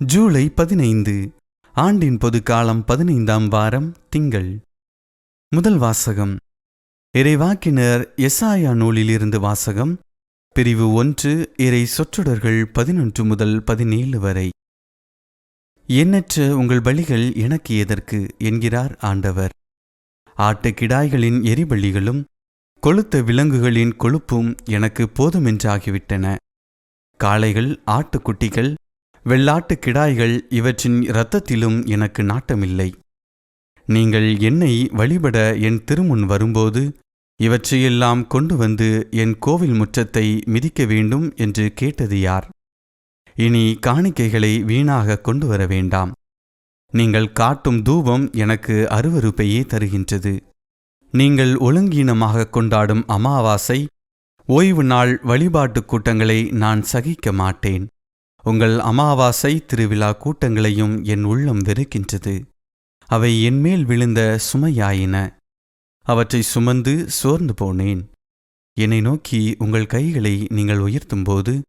ஜூலை பதினைந்து ஆண்டின் பொது காலம் பதினைந்தாம் வாரம் திங்கள். முதல் வாசகம். இறைவாக்கினர் எசாயா நூலிலிருந்து வாசகம். பிரிவு ஒன்று இறை சொற்றொடர்கள் பதினொன்று முதல் பதினேழு வரை. எண்ணற்ற உங்கள் பலிகள் எனக்கு எதற்கு? என்கிறார் ஆண்டவர். ஆட்டுக்கிடாய்களின் எரிபலிகளும் கொழுத்த விலங்குகளின் கொழுப்பும் எனக்கு போதுமென்றாகிவிட்டன காளைகள் ஆட்டுக்குட்டிகள் வெள்ளாட்டுக் கிடாய்கள் இவற்றின் இரத்தத்திலும் எனக்கு நாட்டமில்லை. நீங்கள் என்னை வழிபட என் திருமுன் வரும்போது இவற்றையெல்லாம் கொண்டு வந்து என் கோவில் முற்றத்தை மிதிக்க வேண்டும் என்று கேட்டது யார்? இனி காணிக்கைகளை வீணாக கொண்டு வர வேண்டாம். நீங்கள் காட்டும் தூபம் எனக்கு அருவருப்பையே தருகின்றது. நீங்கள் ஒழுங்கீனமாக கொண்டாடும் அமாவாசை ஓய்வு நாள் வழிபாட்டுக் கூட்டங்களை நான் சகிக்க மாட்டேன். உங்கள் அமாவாசை திருவிழா கூட்டங்களையும் என் உள்ளம் வெறுக்கின்றது. அவை என்மேல் விழுந்த சுமையாயின. அவற்றை சுமந்து சோர்ந்து போனேன். என்னை நோக்கி உங்கள் கைகளை நீங்கள் உயர்த்தும்போது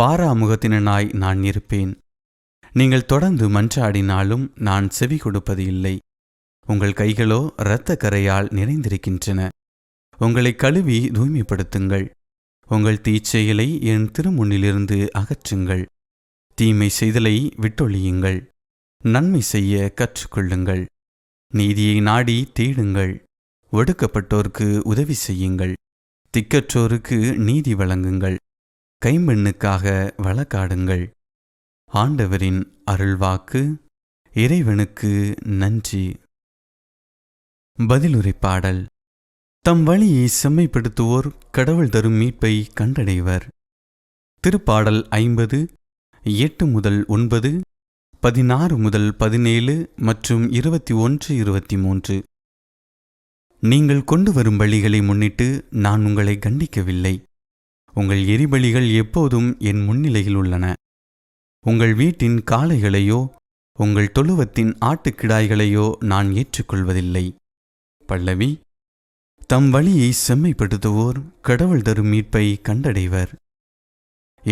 பாராமுகத்தினனாய் நான் இருப்பேன். நீங்கள் தொடர்ந்து மன்றாடினாலும் நான் செவி கொடுப்பது இல்லை. உங்கள் கைகளோ இரத்த கரையால் நிறைந்திருக்கின்றன. உங்களை கழுவி தூய்மைப்படுத்துங்கள். உங்கள் தீச்செயலை என் திருமுன்னிலிருந்து அகற்றுங்கள். தீமை செய்தலை விட்டொழியுங்கள். நன்மை செய்ய கற்றுக்கொள்ளுங்கள். நீதியை நாடி தேடுங்கள். ஒடுக்கப்பட்டோர்க்கு உதவி செய்யுங்கள். திக்கற்றோருக்கு நீதி வழங்குங்கள். கைம்பெண்ணுக்காக வழக்காடுங்கள். ஆண்டவரின் அருள்வாக்கு இறைவனுக்கு நன்றி. பதிலுரை பாடல். தம் வழியை செம்மைப்படுத்துவோர் கடவுள் தரும் மீட்பை கண்டடைவர். திருப்பாடல் ஐம்பது எட்டு முதல் ஒன்பது பதினாறு முதல் பதினேழு மற்றும் இருபத்தி ஒன்று இருபத்தி மூன்று. நீங்கள் கொண்டு வரும் பலிகளை முன்னிட்டு நான் உங்களை கண்டிக்கவில்லை. உங்கள் எரிபலிகள் எப்போதும் என் முன்னிலையில் உள்ளன. உங்கள் வீட்டின் காளைகளையோ உங்கள் தொழுவத்தின் ஆட்டுக்கிடாய்களையோ நான் ஏற்றுக்கொள்வதில்லை. பல்லவி தம் வழியை செம்மைப்படுத்துவோர் கடவுள் தரும் மீட்பை கண்டடைவர்.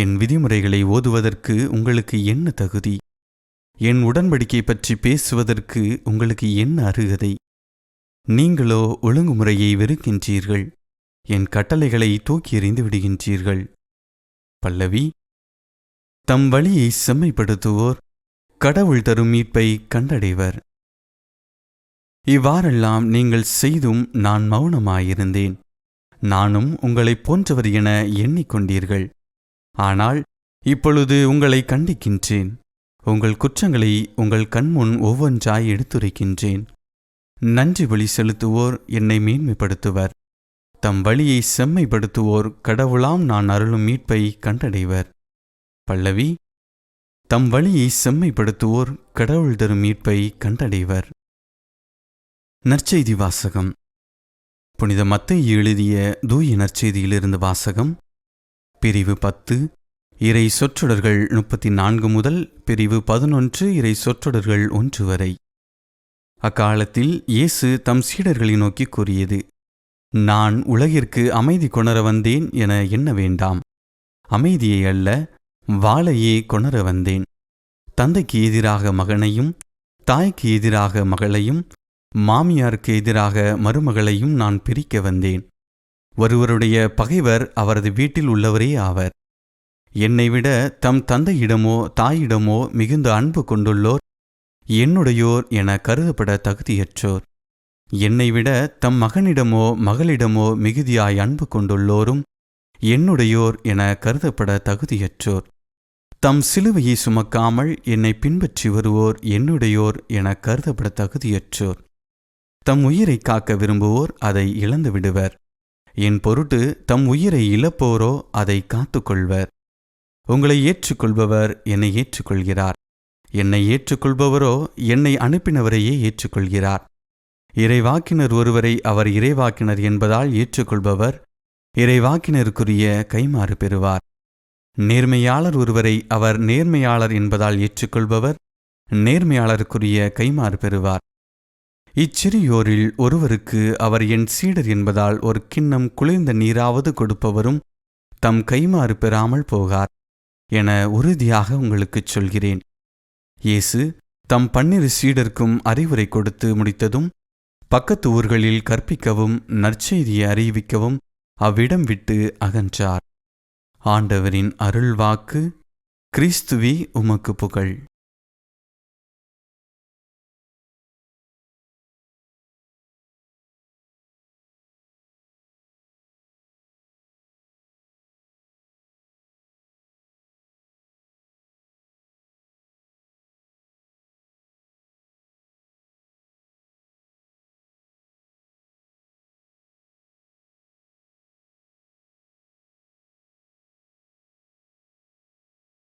என் விதிமுறைகளை ஓதுவதற்கு உங்களுக்கு என்ன தகுதி? என் உடன்படிக்கை பற்றி பேசுவதற்கு உங்களுக்கு என்ன அருகதை? நீங்களோ ஒழுங்குமுறையை வெறுக்கின்றீர்கள். என் கட்டளைகளை தூக்கி எறிந்து விடுகின்றீர்கள். பல்லவி தம் வழியை செம்மைப்படுத்துவோர் கடவுள் தரும் மீட்பை கண்டடைவர். இவ்வாறெல்லாம் நீங்கள் செய்தும் நான் மௌனமாயிருந்தேன். நானும் உங்களைப் போன்றவர் என எண்ணிக்கொண்டீர்கள். ஆனால் இப்பொழுது உங்களை கண்டிக்கின்றேன். உங்கள் குற்றங்களை உங்கள் கண்முன் ஒவ்வொன்றாய் எடுத்துரைக்கின்றேன். நன்றி வழி செலுத்துவோர் என்னை மேன்மைப்படுத்துவர். தம் வழியை செம்மைப்படுத்துவோர் கடவுளாம் நான் அருளும் மீட்பை கண்டடைவர். பல்லவி தம் வழியை செம்மைப்படுத்துவோர் கடவுள் தரும் மீட்பை கண்டடைவர். நற்செய்தி வாசகம். புனித மத்தை எழுதிய தூய நற்செய்தியிலிருந்து வாசகம். பிரிவு பத்து. இறை சொற்றொடர்கள் முப்பத்தி நான்கு முதல் பிரிவு பதினொன்று இறை சொற்றொடர்கள் ஒன்று வரை. அக்காலத்தில் இயேசு தம் சீடர்களை நோக்கி கூறியது நான் உலகிற்கு அமைதி கொணர வந்தேன் என எண்ண வேண்டாம். அமைதியை அல்ல வாளையே கொணர வந்தேன். தந்தைக்கு எதிராக மகனையும் தாய்க்கு எதிராக மகளையும் மாமியாருக்கு எதிராக மருமகளையும் நான் பிரிக்க வந்தேன். ஒருவருடைய பகைவர் அவரது வீட்டில் உள்ளவரே ஆவர். என்னை விட தம் தந்தையிடமோ தாயிடமோ மிகுந்த அன்பு கொண்டுள்ளோர் என்னுடையோர் என கருதப்பட தகுதியற்றோர். என்னை விட தம் மகனிடமோ மகளிடமோ மிகுதியாய் அன்பு கொண்டுள்ளோரும் என்னுடையோர் என கருதப்பட தகுதியற்றோர். தம் சிலுவையை சுமக்காமல் என்னை பின்பற்றி வருவோர் என்னுடையோர் என கருதப்பட தகுதியற்றோர். தம் உயிரை காக்க விரும்புவோர் அதை இழந்து விடுவர் என் பொருட்டு தம் உயிரை இழப்போரோ அதை காத்துக்கொள்வர். உங்களை ஏற்றுக்கொள்பவர் என்னை ஏற்றுக்கொள்கிறார். என்னை ஏற்றுக்கொள்பவரோ என்னை அனுப்பினவரையே ஏற்றுக்கொள்கிறார். இறைவாக்கினர் ஒருவரை அவர் இறைவாக்கினர் என்பதால் ஏற்றுக்கொள்பவர் இறைவாக்கினருக்குரிய கைமாறு பெறுவார். நேர்மையாளர் ஒருவரை அவர் நேர்மையாளர் என்பதால் ஏற்றுக்கொள்பவர் நேர்மையாளருக்குரிய கைமாறு பெறுவார். இச்சிறியோரில் ஒருவருக்கு அவர் என் சீடர் என்பதால் ஒரு கிண்ணம் குளிர்ந்த நீராவது கொடுப்பவரும் தம் கைமாறு பெறாமல் போகார் என உறுதியாக உங்களுக்குச் சொல்கிறேன். இயேசு தம் பன்னிரு சீடர்க்கும் அறிவுரை கொடுத்து முடித்ததும் பக்கத்து ஊர்களில் கற்பிக்கவும் நற்செய்தியை அறிவிக்கவும் அவ்விடம் விட்டு அகன்றார். ஆண்டவரின் அருள்வாக்கு கிறிஸ்துவி உமக்கு புகழ்.